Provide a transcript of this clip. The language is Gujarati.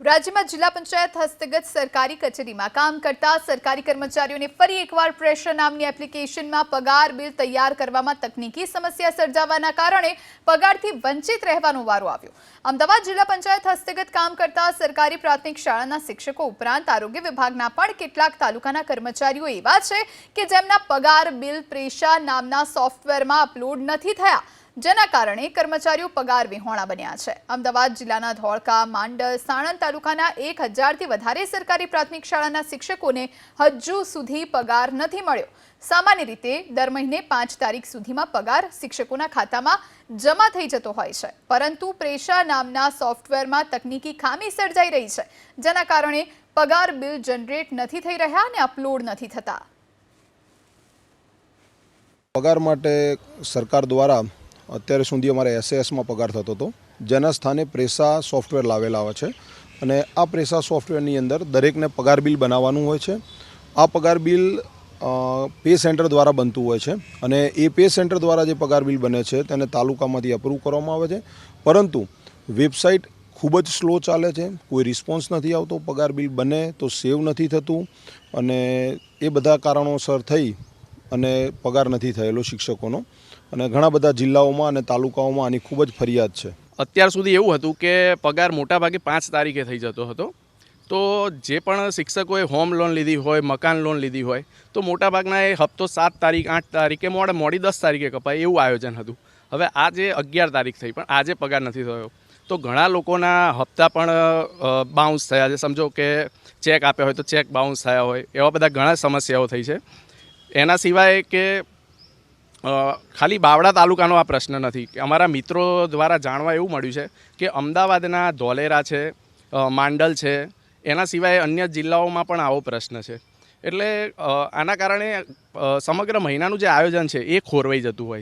રાજ્યમાં જિલ્લા પંચાયત હસ્તગત સરકારી કચેરીમાં કામ કરતા સરકારી કર્મચારીઓને ફરી એકવાર પ્રેશર નામની એપ્લિકેશનમાં પગાર બિલ તૈયાર કરવામાં તકનીકી સમસ્યા સર્જાવાના કારણે પગારથી વંચિત રહેવાનો વારો આવ્યો. અમદાવાદ જિલ્લા પંચાયત હસ્તગત કામ કરતા સરકારી પ્રાથમિક શાળાના શિક્ષકો ઉપરાંત આરોગ્ય વિભાગના પણ કેટલાક તાલુકાના કર્મચારીઓ એવા છે કે જેમના પગાર બિલ પ્રેશા નામના સોફ્ટવેરમાં અપલોડ નથી થયા. જેના કારણે કર્મચારીઓ પગાર વિહોણા બન્યા છે. અમદાવાદ જિલ્લાના ધોળકા, માંડલ, સાણંદ તાલુકાના એક હજારથી વધારે સરકારી પ્રાથમિક શાળાના શિક્ષકોને હજુ સુધી પગાર નથી મળ્યો. સામાન્ય રીતે દર મહિને પાંચ તારીખ સુધીમાં પગાર શિક્ષકોના ખાતામાં જમા થઈ જતો હોય છે. પરંતુ પ્રેશા નામના સોફ્ટવેરમાં તકનીકી ખામી સર્જાઈ રહી છે, જેના કારણે પગાર બિલ જનરેટ નથી થઈ રહ્યા અને અપલોડ નથી થતા. પગાર માટે સરકાર દ્વારા અત્યારે સુધી અમારે એસએએસમાં પગાર થતો હતો. જેના સ્થાને પ્રેસા સોફ્ટવેર લાવેલા આવે છે. અને આ પ્રેસા સોફ્ટવેરની અંદર દરેકને પગાર બિલ બનાવવાનું હોય છે. આ પગાર બિલ પે સેન્ટર દ્વારા બનતું હોય છે. અને એ પે સેન્ટર દ્વારા જે પગાર બિલ બને છે, તેને તાલુકામાંથી અપ્રૂવ કરવામાં આવે છે. પરંતુ વેબસાઇટ ખૂબ જ સ્લો ચાલે છે. કોઈ રિસ્પોન્સ નથી આવતો, પગાર બિલ બને તો સેવ નથી થતું. અને એ બધા કારણોસર થઈ અને પગાર નથી થયેલો શિક્ષકોનો. અને ઘણા બધા જિલ્લાઓમાં અને તાલુકાઓમાં આની ખૂબ જ ફરિયાદ છે. અત્યાર સુધી એવું હતું કે પગાર મોટાભાગે પાંચ તારીખે થઈ જતો હતો. તો જે પણ શિક્ષકોએ હોમ લોન લીધી હોય, મકાન લોન લીધી હોય, તો મોટાભાગના એ હપ્તો સાત તારીખ, આઠ તારીખે, મોડે, મોડી દસ તારીખે કપાય એવું આયોજન હતું. હવે આજે અગિયાર તારીખ થઈ, પણ આજે પગાર નથી થયો. તો ઘણા લોકોના હપ્તા પણ બાઉન્સ થયા છે. સમજો કે ચેક આપ્યા હોય તો ચેક બાઉન્સ થયા હોય, એવા બધા ઘણા સમસ્યાઓ થઈ છે. એના સિવાય કે ખાલી બાવડા તાલુકાનો આ પ્રશ્ન નથી. અમારા મિત્રો દ્વારા જાણવા એવું મળ્યું છે કે અમદાવાદના ધોલેરા છે માંડલ છે, એના સિવાય અન્ય જિલ્લાઓમાં પણ આવો પ્રશ્ન છે. એટલે આના કારણે સમગ્ર મહિનાનું જે આયોજન છે એ ખોરવાઈ જતું હોય